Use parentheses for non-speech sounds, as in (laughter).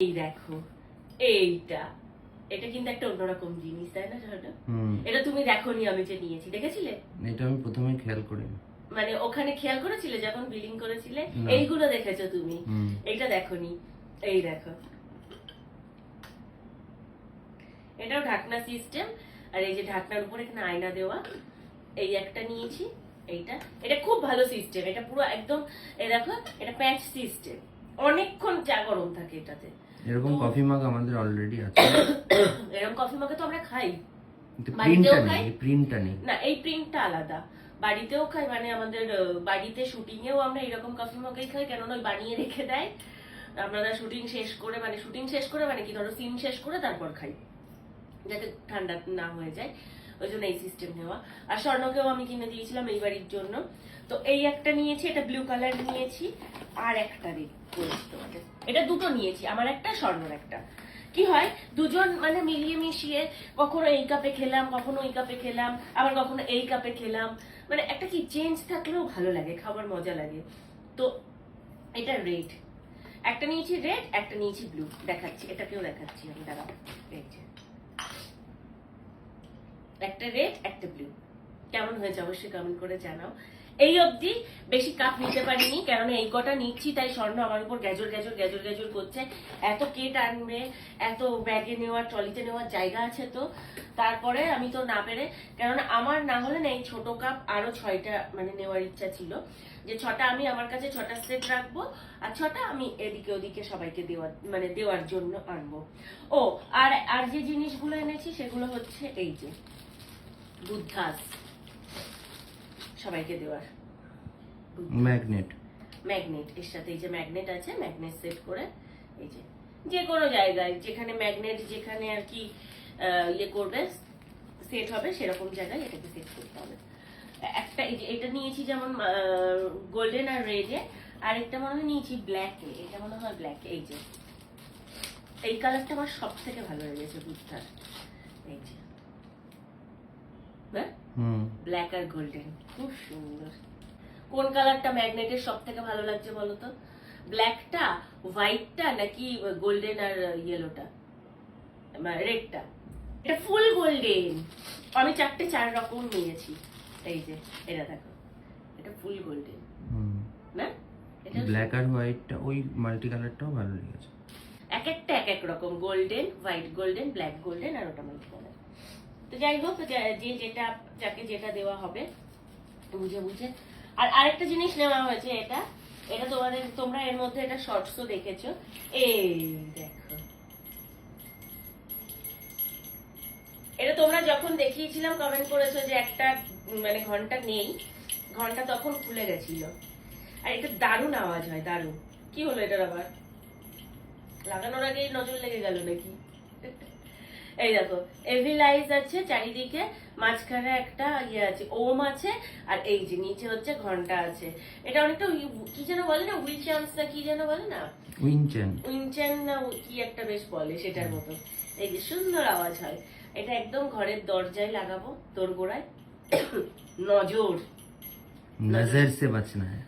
এই দেখো এইটা। এটা কিন্তু একটা অন্যরকম জিনিস তাই না ঝর্ণা এটা তুমি দেখোনি আমি যে নিয়েছি দেখেছিলে? এটা আমি প্রথমে খেয়াল করিনি। মানে ওখানে খেয়াল করেছিলে যখন বিলিং করেছিলে? এইগুলো দেখেছ তুমি? এইটা দেখোনি। এই দেখো। এটাও ঢাকনা সিস্টেম আর এই যে ঢাকনার উপরে এখানে আয়না দেওয়া এই একটা নিয়েছি এইটা। এটা খুব ভালো সিস্টেম এটা পুরো একদম এই দেখো এটা প্যাচ সিস্টেম অনেকক্ষণ চা গরম থাকে এটাতে? এরকম কফি মাগ আমাদের অলরেডি আছে। (coughs) এরকম কফি মগে তো আমরা খাই। প্রিন্টটা নেই প্রিন্টটা নেই। না এই প্রিন্টটা আলাদা। বাড়িতেও খাই মানে আমাদের বাড়িতে শুটিং এও আমরা এরকম কফি মগেই খাই কেননা ওই বানিয়ে রেখে দেয়। আমরা শুটিং শেষ করে মানে শুটিং শেষ করে মানে কি ধরো সিন শেষ করে তারপর খাই। যাতে ঠান্ডা না হয়ে যায়। ওই জন্য এই সিস্টেম নেওয়া। আর স্বর্ণকেও আমি কিনে দিয়েছিলাম এই বাড়ির জন্য। তো এই একটা নিয়েছি, এটা ব্লু কালার নিয়েছি, আর একটা করেছি তোমাদের। এটা দুটো নিয়েছি, আমার একটা, স্বর্ণর একটা। কি হয়, দুজন মানে মিলিয়ে মিশিয়ে কখনো এই কাপে খেলাম, কখনো ওই কাপে খেলাম, আবার কখনো এই কাপে খেলাম। মানে একটা কি চেঞ্জ থাকলেও ভালো লাগে খাবার মজা লাগে। তো এটা রেড একটা নিয়েছি রেড একটা নিয়েছি ব্লু দেখাচ্ছি, এটাকেও দেখাচ্ছি আমি, দাঁড়াও, এই যে। একটা রেড একটা ব্লু কেমন হয়েছে অবশ্যই কমেন্ট করে জানাও। এই অবধি বেশি কাপ নিতে পারিনি, কেননা এই কটা নিচ্ছি, তাই স্বর্ণ আমার উপর গ্যাজর গ্যাজর গ্যাজর গ্যাজর করছে। এত কেট আনবে, এত ব্যাগে নেওয়ার ট্রলিতে নেওয়ার জায়গা আছে তো। তারপরে আমি তো না পেরে, কেননা আমার না হলে না এই ছোট কাপ আরও ছয়টা মানে নেওয়ার ইচ্ছা ছিল। যে ছটা আমি আমার কাছে, ছটা সেট রাখব, আর ছটা আমি এদিকে ওদিকে সবাইকে দেওয়ার মানে দেওয়ার জন্য আনব। ও, আর আর যে জিনিসগুলো এনেছি, সেগুলো হচ্ছে এই যে। বুদ্ধাস সবাইকে দেওয়ার। ম্যাগনেট ম্যাগনেট এর সাথে এই যে ম্যাগনেট আছে ম্যাগনেট সেট করে এই যে যে কোনো জায়গায় যেখানে ম্যাগনেট যেখানে আর কি ইয়ে করবে সেট হবে সেরকম জায়গায় এটাকে সেট করতে হবে। একটা এই যে এটা নিয়েছি যেমন গোল্ডেন আর রেডে আর একটা মনে হয় নিয়েছি ব্ল্যাকে এটা মনে হয় ব্ল্যাক এই যে। এই কালারটা আমার সব থেকে ভালো লেগেছে বুঝতার এই যে। ব্ল্যাক আর গোল্ডেন খুব সুন্দর। কোন কালারটা ম্যাগনেটের সব থেকে ভালো লাগছে বলো তো ব্ল্যাকটা হোয়াইটটা নাকি গোল্ডেন আর ইয়েলোটা রেডটা এটা ফুল গোল্ডেন আমি চারটে চার রকম নিয়েছি। এই যে এটা দেখো। এটা ফুল গোল্ডেন হুম। না? এটা ব্ল্যাক আর হোয়াইটটা ওই মাল্টি কালারটাও ভালো লেগেছে। এক একটা এক এক রকম। Golden white golden black golden আর ওটা মাল্টি কালার তো যাই হোক যে যেটা, যাকে যেটা দেওয়া হবে, বুঝে বুঝে। আর আরেকটা জিনিস নেওয়া হয়েছে এটা। এটা তোমাদের, তোমরা এর মধ্যে এটা শর্টসও দেখেছ। এই দেখো। এটা তোমরা যখন দেখিয়েছিলাম কমেন্ট করেছ যে একটা মানে ঘণ্টা নেই, ঘণ্টা তখন খুলে গেছিল। আর এটা দারুণ আওয়াজ হয়, দারুণ। কি হলো এটার আবার? লাগানোর আগেই নজর লেগে গেল নাকি? এই দেখো হেভি লাইস আছে চারিদিকে মাঝখানে একটা ইয়ে আছে ওম আছে আর এই যে নিচে হচ্ছে ঘণ্টা আছে। এটা অনেকটা কি যেন বলে না উইল চান্স না কি যেন বলে না? উইনচেন। উইনচেন না কি একটা বেশ বলে সেটার মতো। এই যে সুন্দর আওয়াজ হয়। এটা একদম ঘরের দরজায় লাগাবো তোর গোড়ায় (coughs) নজর। নজর সে বাঁচনা হ্যাঁ